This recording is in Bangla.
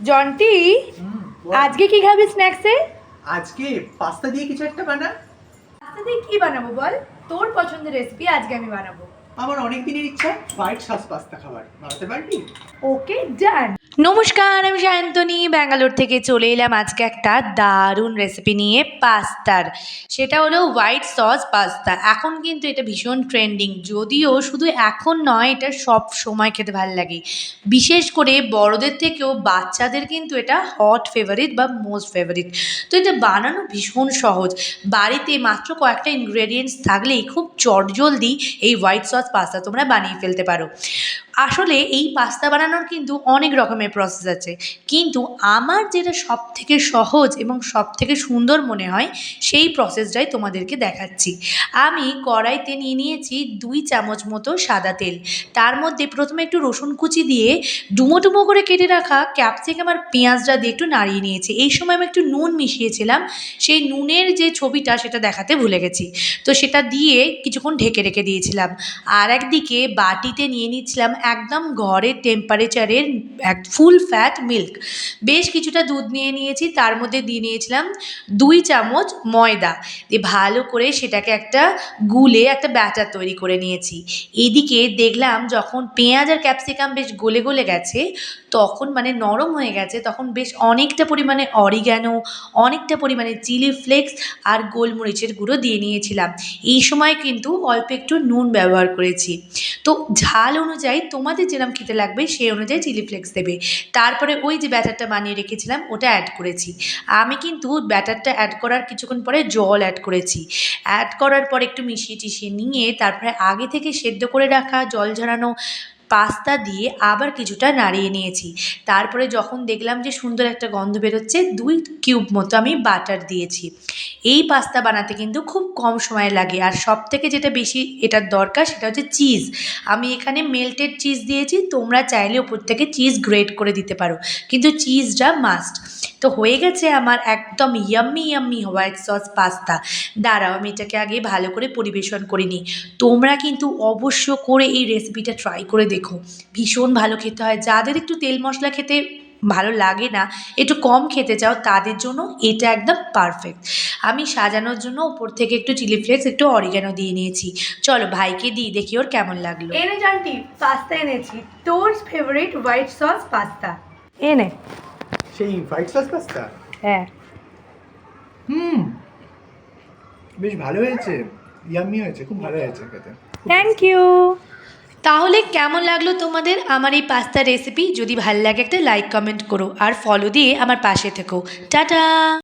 জন্টি আজকে কি খাবি স্ন্যাক্সে? আজকে পাস্তা দিয়ে কিছু একটা বানা। পাস্তা দিয়ে কি বানাবো বল? তোর পছন্দের রেসিপি আজকে আমি বানাবো। আমার অনেক দিনের ইচ্ছা হোয়াইট সস পাস্তা খাবার। বানাতে পারবি? ওকে ডান নমস্কার, আমি সায়ন্তনী। ব্যাঙ্গালোর থেকে চলে এলাম আজকে একটা দারুণ রেসিপি নিয়ে পাস্তার। সেটা হলো হোয়াইট সস পাস্তা। এখন কিন্তু এটা ভীষণ ট্রেন্ডিং যদিও শুধু এখন নয়, এটা সব সময় খেতে ভালো লাগে। বিশেষ করে বড়দের থেকেও বাচ্চাদের কিন্তু এটা হট ফেভারিট বা মোস্ট ফেভারিট তো এটা বানানো ভীষণ সহজ। বাড়িতে মাত্র কয়েকটা ইনগ্রেডিয়েন্টস থাকলেই খুব চটজলদি এই হোয়াইট সস পাস্তা তোমরা বানিয়ে ফেলতে পারো। আসলে এই পাস্তা বানানোর কিন্তু অনেক রকমের প্রসেস আছে। কিন্তু আমার যেটা সব থেকে সহজ এবং সব থেকে সুন্দর মনে হয়, সেই প্রসেসটাই তোমাদেরকে দেখাচ্ছি। আমি কড়াইতে নিয়ে নিয়েছি দুই চামচ মতো সাদা তেল। তার মধ্যে প্রথমে একটু রসুন কুচি দিয়ে ডুমো ডুমো করে কেটে রাখা ক্যাপসিকাম আর পেঁয়াজটা দিয়ে একটু নাড়িয়ে নিয়েছি। এই সময় আমি একটু নুন মিশিয়েছিলাম। সেই নুনের যে ছবিটা সেটা দেখাতে ভুলে গেছি। তো সেটা দিয়ে কিছুক্ষণ ঢেকে রেখে দিয়েছিলাম। আর একদিকে বাটিতে নিয়ে নিচ্ছিলাম একদম ঘরের টেম্পারেচারের এক ফুল ফ্যাট মিল্ক বেশ কিছুটা দুধ নিয়ে নিয়েছি, তার মধ্যে দিয়ে নিয়েছিলাম দুই চামচ ময়দা। দিয়ে ভালো করে সেটাকে একটা গুলে একটা ব্যাটার তৈরি করে নিয়েছি। এদিকে দেখলাম যখন পেঁয়াজ আর ক্যাপসিকাম বেশ গলে গলে গেছে, তখন মানে নরম হয়ে গেছে, তখন বেশ অনেকটা পরিমাণে অরিগ্যানো অনেকটা পরিমাণে চিলি ফ্লেক্স আর গোলমরিচের গুঁড়ো দিয়ে নিয়েছিলাম। এই সময় কিন্তু অল্প একটু নুন ব্যবহার করেছি। তো ঝাল অনুযায়ী তোমাদের যেরম খেতে লাগবে, সেই অনুযায়ী চিলি ফ্লেক্স দেবে। তারপরে ওই যে ব্যাটারটা বানিয়ে রেখেছিলাম, ওটা অ্যাড করেছি। আমি কিন্তু ব্যাটারটা অ্যাড করার কিছুক্ষণ পরে জল অ্যাড করেছি। অ্যাড করার পর একটু মিশিয়ে টিশিয়ে নিয়ে, তারপরে আগে থেকে সেদ্ধ করে রাখা, জল ঝরানো পাস্তা দিয়ে আবার কিছুটা নাড়িয়ে নিয়েছি। তারপরে যখন দেখলাম যে সুন্দর একটা গন্ধ বেরোচ্ছে, দুই কিউব মতো আমি বাটার দিয়েছি। এই পাস্তা বানাতে কিন্তু খুব কম সময় লাগে। আর সব থেকে যেটা বেশি এটার দরকার সেটা হচ্ছে চিজ। আমি এখানে মেল্টেড চিজ দিয়েছি, তোমরা চাইলে ওপর থেকে চিজ গ্রেট করে দিতে পারো। কিন্তু চিজটা মাস্ট তো হয়ে গেছে আমার একদম yummy yummy white sauce pasta. দাঁড়াও, আমি এটাকে আগে ভালো করে পরিবেশন করে নিই। তোমরা কিন্তু অবশ্য করে এই রেসিপিটা ট্রাই করে দেখো। ভীষণ ভালো খেতে হয়। যাদের একটু তেল মশলা খেতে ভালো লাগে না একটু কম খেতে চাও তাদের জন্য এটা একদম পারফেক্ট আমি সাজানোর জন্য উপর থেকে একটু চিলি ফ্লেক্স একটু অরিগানো দিয়ে নিয়েছি। চলো ভাইকে দিই দেখি ওর কেমন লাগল। এনে জানটি পাস্তা এনেছি। তোর ফেভারিট হোয়াইট সস পাস্তা। এনে। সেই হোয়াইট সস পাস্তা? হ্যাঁ। হুম। বেশ ভালো হয়েছে। ইয়াম্মি হয়েছে খুব ভালো হয়েছে খেতে। থ্যাংক ইউ তাহলে কেমন লাগল তোমাদের আমার এই পাস্তা রেসিপি যদি ভালো লাগে একটা লাইক কমেন্ট করো আর ফলো দিয়ে আমার পাশে থেকো। টাটা!